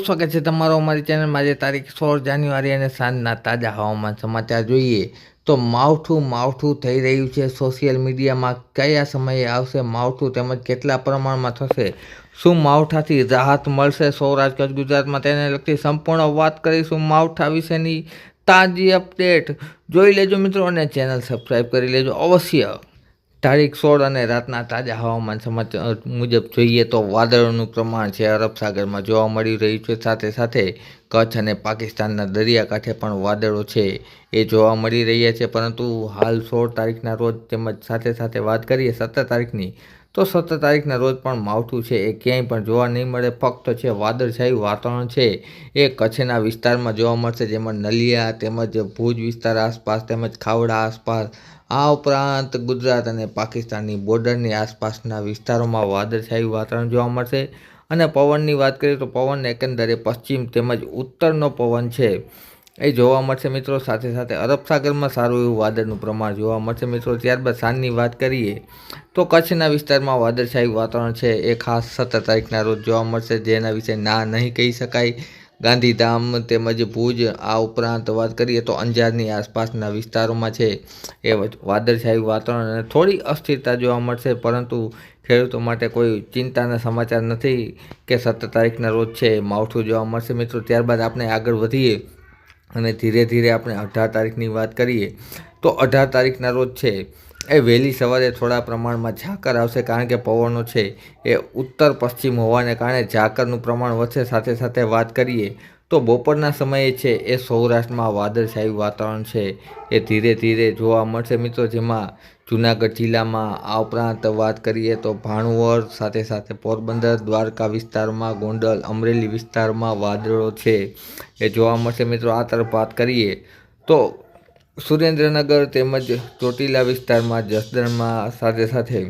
સ્વાગત છે તમારો અમારી ચેનલમાં. આજે તારીખ સોળ જાન્યુઆરી અને સાંજના તાજા હવામાન સમાચાર જોઈએ તો માવઠું માવઠું થઈ રહ્યું છે. સોશિયલ મીડિયામાં કયા સમયે આવશે માવઠું તેમજ કેટલા પ્રમાણમાં થશે? શું માવઠાથી રાહત મળશે? સૌરાષ્ટ્ર, કચ્છ, ગુજરાતમાં તેને લગતી સંપૂર્ણ વાત કરીશું માવઠા વિશેની તાજી અપડેટ. જોઈ લેજો મિત્રો અને ચેનલ સબસ્ક્રાઈબ કરી લેજો અવશ્ય. તારીખ સોળ અને રાતના તાજા હવામાન સમાચાર મુજબ જોઈએ તો વાદળોનું પ્રમાણ છે અરબ સાગરમાં જોવા મળી રહ્યું છે. સાથે સાથે કચ્છ અને પાકિસ્તાનના દરિયાકાંઠે પણ વાદળો છે એ જોવા મળી રહ્યા છે. પરંતુ હાલ સોળ તારીખના રોજ તેમજ સાથે સાથે વાત કરીએ સત્તર તારીખની, તો સત્તર તારીખના રોજ પણ માવઠું છે. એ ક્યાંય પણ જોવા નહીં મળે. ફક્ત છે વાદળછાયું વાતાવરણ છે. એ કચ્છના વિસ્તારમાં જોવા મળશે. જેમાં નલિયા તેમજ ભુજ વિસ્તાર આસપાસ તેમજ ખાવડા આસપાસ આ ઉપરાંત ગુજરાત અને પાકિસ્તાનની બોર્ડરની આસપાસના વિસ્તારોમાં વાદળછાયું વાતાવરણ જોવા મળશે. અને પવનની વાત કરીએ તો પવન એકંદરે પશ્ચિમ તેમજ ઉત્તરનો પવન છે. એ જોવા મળશે મિત્રો. સાથે સાથે અરબ સાગરમાં સારું એવું વાદળનું પ્રમાણ જોવા મળશે મિત્રો. ત્યારબાદ સાંજની વાત કરીએ તો કચ્છના વિસ્તારમાં વાદળછાયું વાતાવરણ છે. એ ખાસ સત્તર તારીખના રોજ જોવા મળશે. જેના વિશે ના નહીં કહી શકાય. ગાંધીધામ તેમજ ભુજ આ ઉપરાંત વાત કરીએ તો અંજારની આસપાસના વિસ્તારોમાં છે. એ વાદળછાયું વાતાવરણ અને થોડી અસ્થિરતા જોવા મળશે, પરંતુ ખેડૂતો માટે કોઈ ચિંતાના સમાચાર નથી કે સત્તર તારીખના રોજ છે. માવઠું જોવા મળશે મિત્રો. ત્યારબાદ આપણે આગળ વધીએ અને ધીરે ધીરે આપણે અઢાર તારીખની વાત કરીએ તો અઢાર તારીખના રોજ છે. એ વહેલી સવારે થોડા પ્રમાણમાં ઝાકર આવશે કારણ કે પવનો છે એ ઉત્તર પશ્ચિમ હોવાને કારણે ઝાકરનું પ્રમાણ વધશે. સાથે સાથે વાત કરીએ તો બપોરના સમયે છે એ સૌરાષ્ટ્રમાં વાદળછાયું વાતાવરણ છે. એ ધીરે ધીરે જોવા મળશે મિત્રો જેમાં જૂનાગઢ જિલ્લામાં આ ઉપરાંત વાત કરીએ તો ભાણવર, સાથે સાથે પોરબંદર, દ્વારકા વિસ્તારમાં ગોંડલ, અમરેલી વિસ્તારમાં વાદળો છે. એ જોવા મળશે મિત્રો. આ તરફ વાત કરીએ તો સુરેન્દ્રનગર તેમજ ચોટીલા વિસ્તારમાં જસદણમાં સાથે સાથે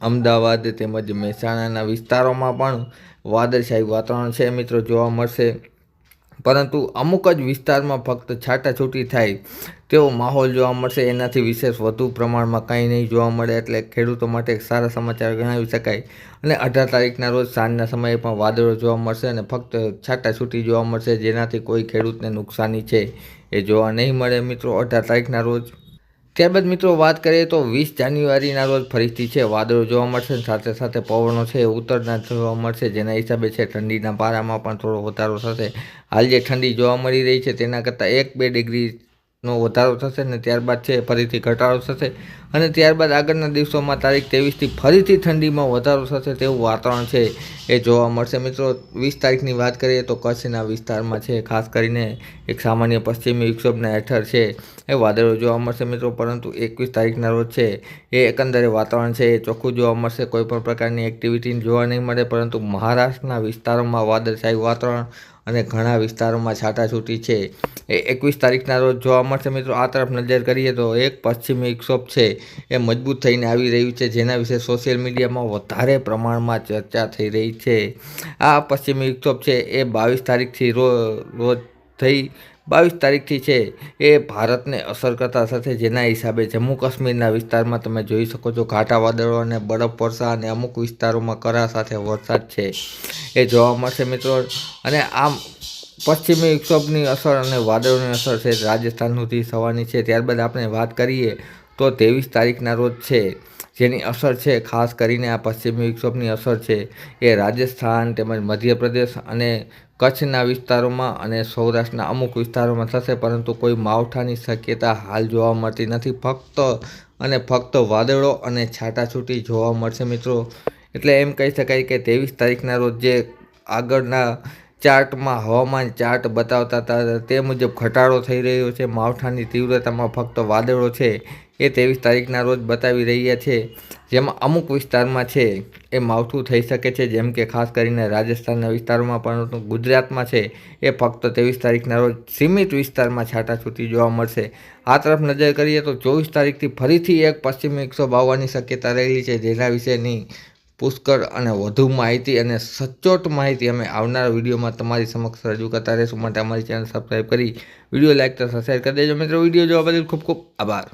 અમદાવાદ તેમજ મહેસાણાના વિસ્તારોમાં પણ વાદળછાયું વાતાવરણ છે. મિત્રો, જોવા મળશે પરંતુ અમુક જ વિસ્તારમાં ફક્ત છાટાછૂટી થાય તેવો માહોલ જોવા મળશે. એનાથી વિશેષ વધુ પ્રમાણમાં કંઈ નહીં જોવા મળે એટલે ખેડૂતો માટે સારા સમાચાર ગણાવી શકાય. અને અઢાર તારીખના રોજ સાંજના સમયે પણ વાદળો જોવા મળશે અને ફક્ત છાટાછૂટી જોવા મળશે, જેનાથી કોઈ ખેડૂતને નુકસાની છે એ જોવા નહીં મળે. મિત્રો, અઢાર તારીખના રોજ ત્યારબાદ મિત્રો વાત કરીએ તો વીસ જાન્યુઆરીના રોજ ફરીથી છે, વાદળો જોવા મળશે સાથે સાથે પવનો છે, ઉત્તરના જોવા મળશે, જેના હિસાબે છે ઠંડીના પારામાં પણ થોડો વધારો થશે. હાલ જે ઠંડી જોવા મળી રહી છે તેના કરતાં એક બે ડિગ્રી નો વધારો થશે અને ત્યારબાદ છે ફરીથી ઘટાડો થશે. અને ત્યારબાદ આગળના દિવસોમાં તારીખ ત્રેવીસથી ફરીથી ઠંડીમાં વધારો થશે તેવું વાતાવરણ છે એ જોવા મળશે. મિત્રો, વીસ તારીખની વાત કરીએ તો કચ્છના વિસ્તારમાં છે, ખાસ કરીને એક સામાન્ય પશ્ચિમી વિક્ષોભના હેઠળ છે એ વાદળો જોવા મળશે મિત્રો, પરંતુ એકવીસ તારીખના રોજ છે એ એકંદરે વાતાવરણ છે એ ચોખ્ખું જોવા મળશે. કોઈપણ પ્રકારની એક્ટિવિટી જોવા નહીં મળે, પરંતુ મહારાષ્ટ્રના વિસ્તારોમાં વાદળછાયું વાતાવરણ અને ઘણા વિસ્તારોમાં છાટાછૂટી છે. એ એકવીસ તારીખના રોજ જોવા મળશે મિત્રો. આ તરફ નજર કરીએ તો એક પશ્ચિમી વિક્ષોભ છે. એ મજબૂત થઈને આવી રહ્યું છે, જેના વિશે સોશિયલ મીડિયામાં વધારે પ્રમાણમાં ચર્ચા થઈ રહી છે. આ પશ્ચિમી વિક્ષોભ છે. એ બાવીસ તારીખથી રોજ થઈ બાવીસ તારીખથી છે એ ભારતને અસર કરતા સાથે જેના હિસાબે જમ્મુ કાશ્મીરના વિસ્તારમાં તમે જોઈ શકો છો ઘાટા વાદળો અને બરફ વર્ષા અને અમુક વિસ્તારોમાં કરા સાથે વરસાદ છે. એ જોવા મળશે મિત્રો. અને આમ પશ્ચિમી વિક્ષોભની અસર અને વાદળોની અસર છે. રાજસ્થાન સુધી થવાની છે. ત્યારબાદ આપણે વાત કરીએ તો ત્રેવીસ તારીખના રોજ છે. જેની અસર છે, ખાસ કરીને આ પશ્ચિમી વિક્ષોભની અસર છે. એ રાજસ્થાન તેમજ મધ્યપ્રદેશ અને કચ્છના વિસ્તારોમાં અને સૌરાષ્ટ્રના અમુક વિસ્તારોમાં થશે. પરંતુ કોઈ માવઠાની શક્યતા હાલ જોવા મળતી નથી. ફક્ત અને ફક્ત વાદળો અને છાટાછૂટી જોવા મળશે મિત્રો. એટલે એમ કહી શકાય કે ત્રેવીસ તારીખના રોજ જે આગળના ચાર્ટમાં હવામાન ચાર્ટ બતાવતા હતા. તે મુજબ ઘટાડો થઈ રહ્યો છે. માવઠાની તીવ્રતામાં ફક્ત વાદળો છે. એ ત્રેવીસ તારીખના રોજ બતાવી રહ્યા છે. જેમાં અમુક વિસ્તારમાં છે. એ માવઠું થઈ શકે છે. જેમ કે ખાસ કરીને રાજસ્થાનના વિસ્તારોમાં પરંતુ ગુજરાતમાં છે. એ ફક્ત ત્રેવીસ તારીખના રોજ સીમિત વિસ્તારમાં છાટાછૂટી જોવા મળશે. આ તરફ નજર કરીએ તો ચોવીસ તારીખથી ફરીથી એક પશ્ચિમ એકસો આવવાની શક્યતા રહેલી છે. જેના વિશેની પુષ્કળ અને વધુ માહિતી અને સચોટ માહિતી અમે આવનારા વિડીયોમાં તમારી સમક્ષ રજૂ કરતા રહીશું. માટે અમારી ચેનલ સબસ્ક્રાઈબ કરી વીડિયો લાઈક તથા શેર કરી દેજો. મિત્રો, વીડિયો જોવા બદલ ખૂબ ખૂબ આભાર.